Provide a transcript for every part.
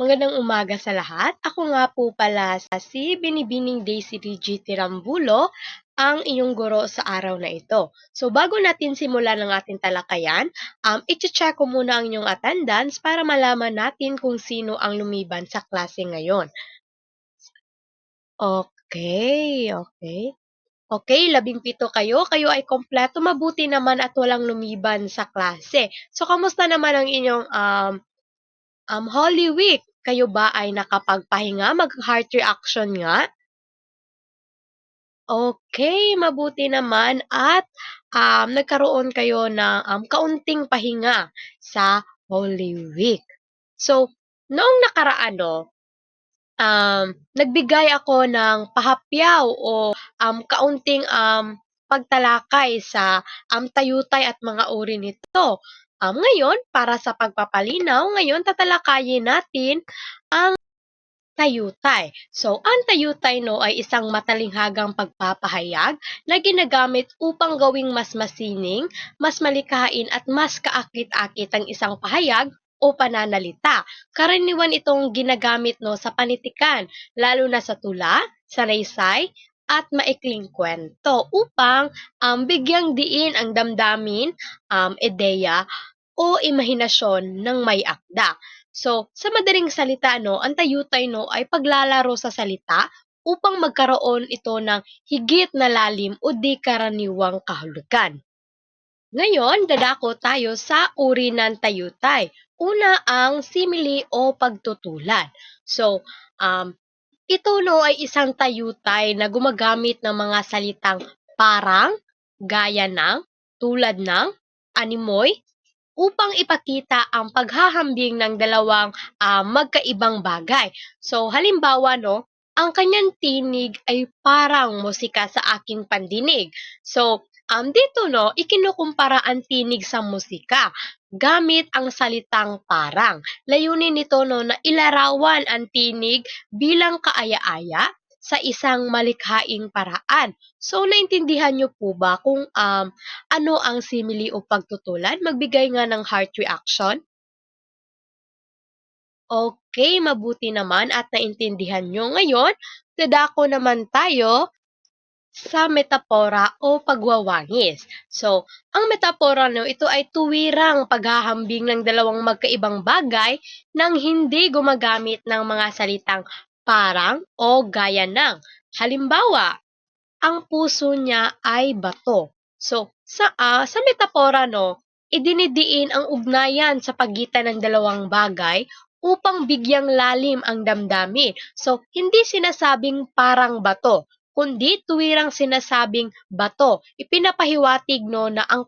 Magandang umaga sa lahat. Ako nga po pala si Binibining Daisy DG Tirambulo, ang iyong guro sa araw na ito. So bago natin simulan ang ating talakayan, um, i-check ko muna ang inyong attendance para malaman natin kung sino ang lumiban sa klase ngayon. Okay, okay. Okay, labing pito kayo. Kayo ay kompleto. Mabuti naman at walang lumiban sa klase. So, kamusta naman ang inyong um, um, Holy Week? Kayo ba ay nakapagpahinga? Mag-heart reaction nga? Okay, mabuti naman at um, nagkaroon kayo ng um, kaunting pahinga sa Holy Week. So, noong nakaraan, no, um, nagbigay ako ng pahapyaw o um, kaunting um, pagtalakay sa um, tayutay at mga uri nito. Um, ngayon, para sa pagpapalinaw, ngayon tatalakayin natin ang tayutay. So, ang tayutay no ay isang matalinghagang pagpapahayag na ginagamit upang gawing mas masining, mas malikain at mas kaakit-akit ang isang pahayag o pananalita. Karaniwan itong ginagamit no sa panitikan, lalo na sa tula, sanaysay, at maikling kwento upang um, bigyang diin ang damdamin, um, ideya, o imahinasyon ng may akda. So, sa madaling salita, no, ang tayutay no, ay paglalaro sa salita upang magkaroon ito ng higit na lalim o di karaniwang kahulugan. Ngayon, dadako tayo sa uri ng tayutay. Una ang simile o pagtutulan. So, um, ito no ay isang tayutay na gumagamit ng mga salitang parang, gaya ng, tulad ng, animoy, upang ipakita ang paghahambing ng dalawang uh, magkaibang bagay. So, halimbawa, no, ang kanyang tinig ay parang musika sa aking pandinig. So, um, dito, no, ikinukumpara ang tinig sa musika gamit ang salitang parang. Layunin nito no, na ilarawan ang tinig bilang kaaya-aya sa isang malikhaing paraan. So, naintindihan nyo po ba kung um, ano ang simile o pagtutulan? Magbigay nga ng heart reaction. Okay, mabuti naman at naintindihan nyo. Ngayon, dadako naman tayo sa metapora o pagwawangis. So, ang metapora no, ito ay tuwirang paghahambing ng dalawang magkaibang bagay nang hindi gumagamit ng mga salitang parang o gaya ng. Halimbawa, ang puso niya ay bato. So, sa, uh, sa metapora no, idinidiin ang ugnayan sa pagitan ng dalawang bagay upang bigyang lalim ang damdamin. So, hindi sinasabing parang bato, kundi tuwirang sinasabing bato. Ipinapahiwatig no na ang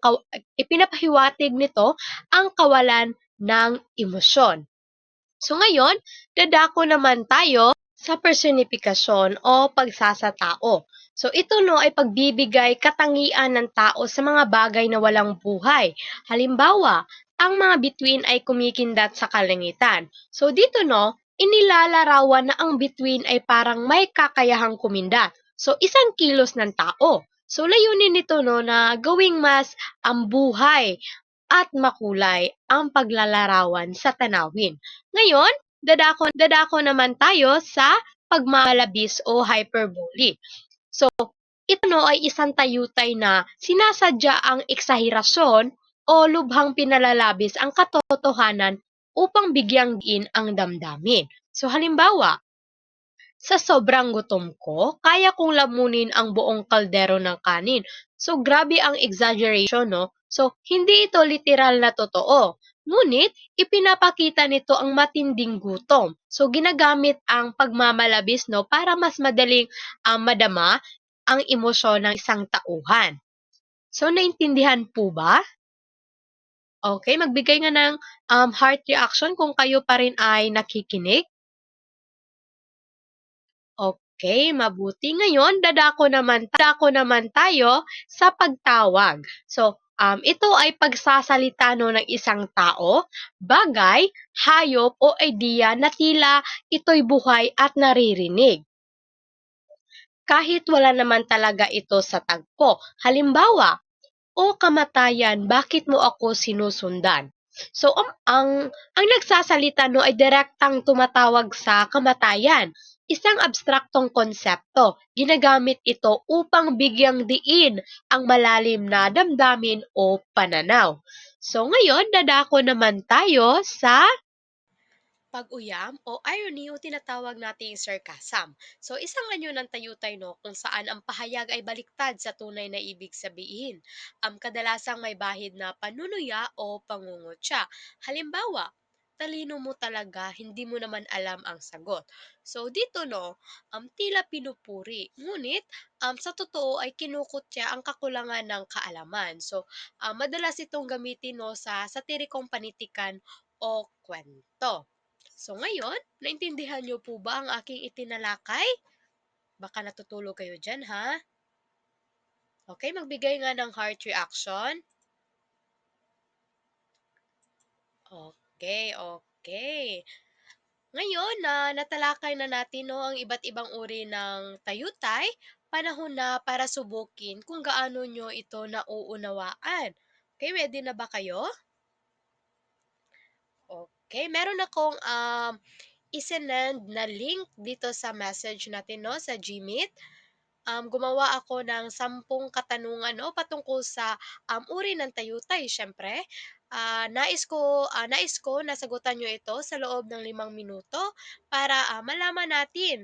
ipinapahiwatig nito ang kawalan ng emosyon. So ngayon, dadako naman tayo sa personifikasyon o pagsasatao. So ito no ay pagbibigay katangian ng tao sa mga bagay na walang buhay. Halimbawa, ang mga bituin ay kumikindat sa kalangitan. So dito no, inilalarawan na ang bituin ay parang may kakayahang kumindat. So, isang kilos ng tao. So, layunin nito no, na gawing mas ang buhay at makulay ang paglalarawan sa tanawin. Ngayon, dadako, dadako naman tayo sa pagmamalabis o hyperbole. So, ito no ay isang tayutay na sinasadya ang eksahirasyon o lubhang pinalalabis ang katotohanan upang bigyang diin ang damdamin. So halimbawa, sa sobrang gutom ko, kaya kong lamunin ang buong kaldero ng kanin. So, grabe ang exaggeration, no? So, hindi ito literal na totoo. Ngunit, ipinapakita nito ang matinding gutom. So, ginagamit ang pagmamalabis, no? Para mas madaling um, madama ang emosyon ng isang tauhan. So, naintindihan po ba? Okay, magbigay nga ng um, heart reaction kung kayo pa rin ay nakikinig. Okay, mabuti. Ngayon, dadako naman, dadako naman tayo sa pagtawag. So, um, ito ay pagsasalita no ng isang tao, bagay, hayop o idea na tila ito'y buhay at naririnig. Kahit wala naman talaga ito sa tagpo. Halimbawa, o kamatayan, bakit mo ako sinusundan? So, um, ang ang nagsasalita 'no ay direktang tumatawag sa kamatayan, isang abstraktong konsepto. Ginagamit ito upang bigyang diin ang malalim na damdamin o pananaw. So, ngayon dadako naman tayo sa pag-uyam o irony o tinatawag nating sarcasm. So, isang anyo ng tayutay no kung saan ang pahayag ay baliktad sa tunay na ibig sabihin. Ang kadalasang may bahid na panunuya o pangungutya. Halimbawa, talino mo talaga, hindi mo naman alam ang sagot. So, dito no, um, tila pinupuri. Ngunit, um, sa totoo ay kinukutya ang kakulangan ng kaalaman. So, um, madalas itong gamitin no, sa satirikong panitikan o kwento. So ngayon, naintindihan niyo po ba ang aking itinalakay? Baka natutulog kayo dyan, ha? Okay, magbigay nga ng heart reaction. Okay, okay. Ngayon na natalakay na natin no, ang iba't ibang uri ng tayutay, panahon na para subukin kung gaano nyo ito nauunawaan. Okay, ready na ba kayo? Okay, meron akong um, isinend na link dito sa message natin no, sa Gmeet. Um, gumawa ako ng sampung katanungan no, patungkol sa um, uri ng tayutay, syempre. Ah, nais ko ah, nais ko na sagutan nyo ito sa loob ng limang minuto para ah, malaman natin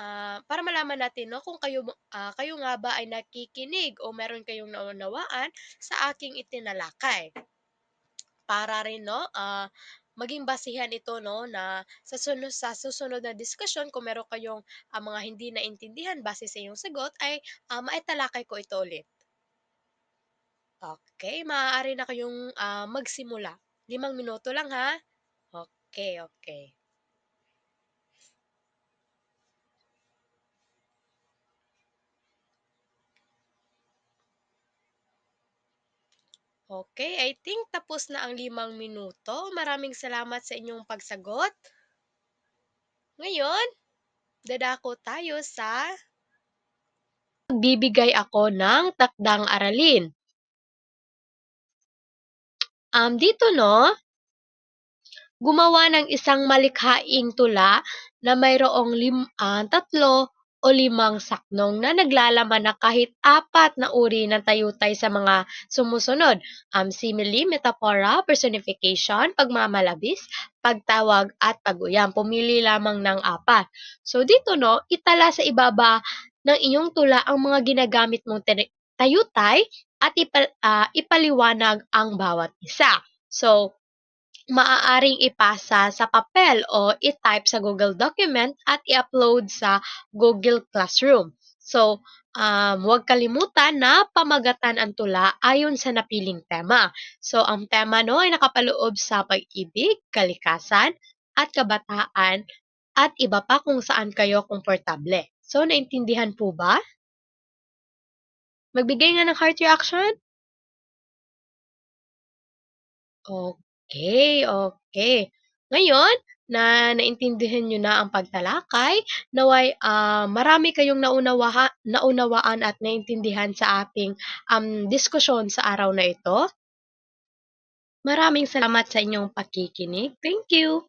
ah, para malaman natin no kung kayo ah, kayo nga ba ay nakikinig o meron kayong naunawaan sa aking itinalakay. Para rin 'no, ah, maging basihan ito 'no na sa suno sa susunod na diskusyon kung meron kayong, ah, mga hindi naintindihan base sa iyong sagot ay, ah, maitalakay ko ito ulit. Okay, maaari na kayong, ah, magsimula. Limang minuto lang ha. Okay, okay. Okay, I think tapos na ang limang minuto. Maraming salamat sa inyong pagsagot. Ngayon, dadako tayo sa Magbibigay ako ng takdang aralin. Um, dito 'no, gumawa ng isang malikhaing tula na mayroong lim ah, 3 o 5 saknong na naglalaman ng kahit apat na uri ng tayutay sa mga sumusunod, um, simile, metapora, personification, pagmamalabis, pagtawag, at pag-uyam. Pumili lamang ng apat. So dito 'no, itala sa ibaba ng iyong tula ang mga ginagamit mong tayutay at ipa ah, ipaliwanag ang bawat isa. So, maaaring ipasa sa papel o i-type sa Google Document at i-upload sa Google Classroom. So, um, huwag kalimutan na pamagatan ang tula ayon sa napiling tema. So, ang tema no ay nakapaloob sa pag-ibig, kalikasan, at kabataan, at iba pa kung saan kayo komportable. So, naintindihan po ba? Magbigay nga ng heart reaction. Okay, okay. Ngayon na naintindihan niyo na ang pagtalakay, naway ah, marami kayong naunawaha, naunawaan at naintindihan sa ating um, diskusyon sa araw na ito. Maraming salamat sa inyong pakikinig. Thank you!